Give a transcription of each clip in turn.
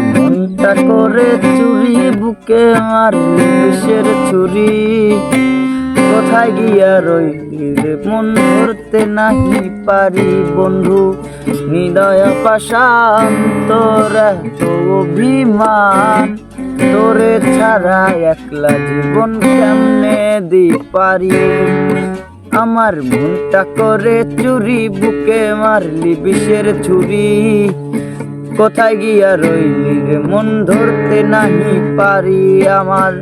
মনটা করে চুরি, বুকে আমার বিষের ছুরি কোথায় গিয়া রইলি মন ধরতে নাহি পারি বন্ধু? হৃদয় পাশান তোর অভিমান। তোরে ছাড়া একলা জীবন কেমনে দি পারি? আমার মনটা করে চুরি, বুকে মারলি বিষের ছুরি কোথায় গিয়া রইলি রে মন ধরতে নাহি পারি আমার।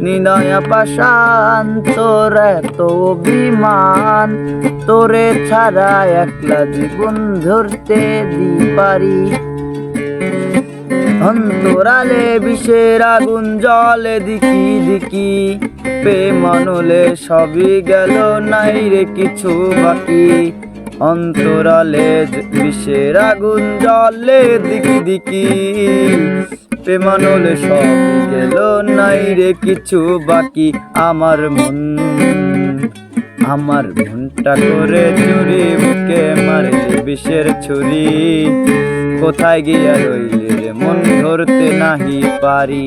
নিনয়া পাশান তোর এত অভিমান। তোরে ছাড়া একলা জীবন ধরতে দি পারি। অন্তরালে বিষের আগুন, জলে দিকি দিকি। প্রেমানলে সবই গেল, নাই রে কিছু বাকি। অন্তরালে বিষের আগুন জলে দিকি দিকি। প্রেমানলে সবই গেল, নাই রে কিছু বাকি। আমার মন, আমার মনটা করে চুরি বুকে মারলি বিষের ছুরি। কোথায় গিয়া রইলে মন ধরতে নাহি পারি।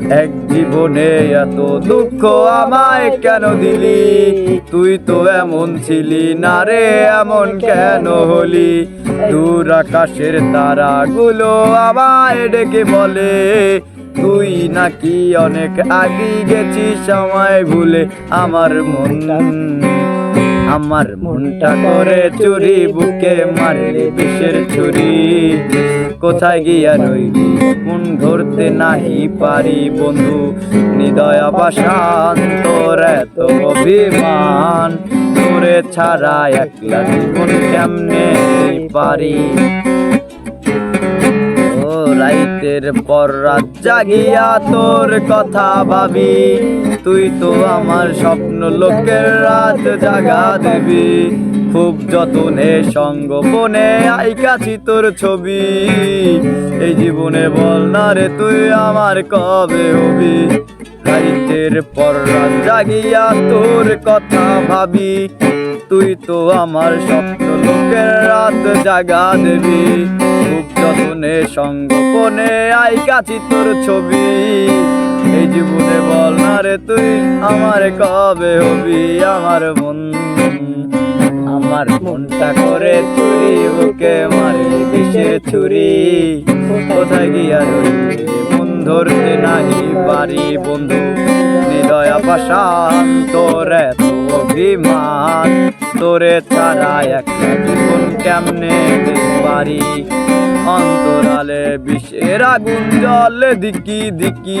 এক জীবনে এত দুঃখ আমায় কেন দিলি? তুই তো এমন ছিলি না রে, এমন কেন হলি? দূর আকাশের তারাগুলো আমায় ডেকে বলে, তুই নাকি অনেক আগে গেছিস আমায় ভুলে, আমার মন আমার মনটা করে চুরি, বুকে মারলি বিষের ছুরি। কোথায় গিয়া রইলি? মন ধরতে নাহি পারি বন্ধু। হৃদয় আবাসান তোর এত অভিমান। তোরে ছাড়া একলা জীবন কেমনে পারি? রাইতের পর রাত জাগিয়া তোর কথা ভাবি। তুই তো আমার স্বপ্ন লোকের রাত জাগা দেবি। খুব যতনে আই কাছি তোর ছবি। এই জীবনে বল না রে, তুই আমার কবে হবি? রাইতের পর রাত জাগিয়া তোর কথা ভাবি। তুই তো আমার স্বপ্ন লোকের রাত জাগা দেবি। খুব যতনে সঙ্গোপনে আই কাছি তোর ছবি। এই জীবনে বল না রে তুই, আমার কবে হবি? আমার মন, আমার মনটা করে চুরি ওকে মারলি বিষের ছুরি। কোথায় গিয়া রইলি? ধরতে নাহি পারি, বন্ধু। হৃদয় পাশান তোর এত অভিমান। তোরে ছাড়া একটা জীবন কেমনে পারি? অন্তরালে বিষের আগুন জলে দিকি দিকি।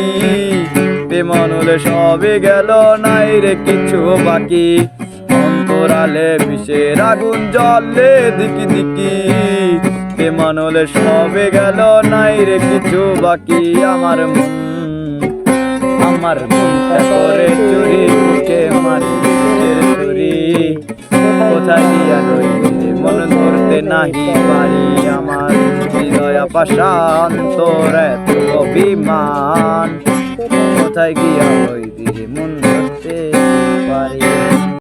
বেমন হলে সবে গেল, নাই রে কিছু বাকি। অন্তরালে বিষের আগুন জলে দিকি দিকি। বেমন হলে সবে গেল, নাই রে কিছু বাকি আমার মন। আমার মনটা করে চুরি, বুকে মারি চুরি। কোথায় গিয়া রইলি রে মন ধরতে নাহি পারি আমার? হৃদয় পাশান তোর এত অভিমান। কোথায় গিয়া রইলি রে মন ধরতে পারি?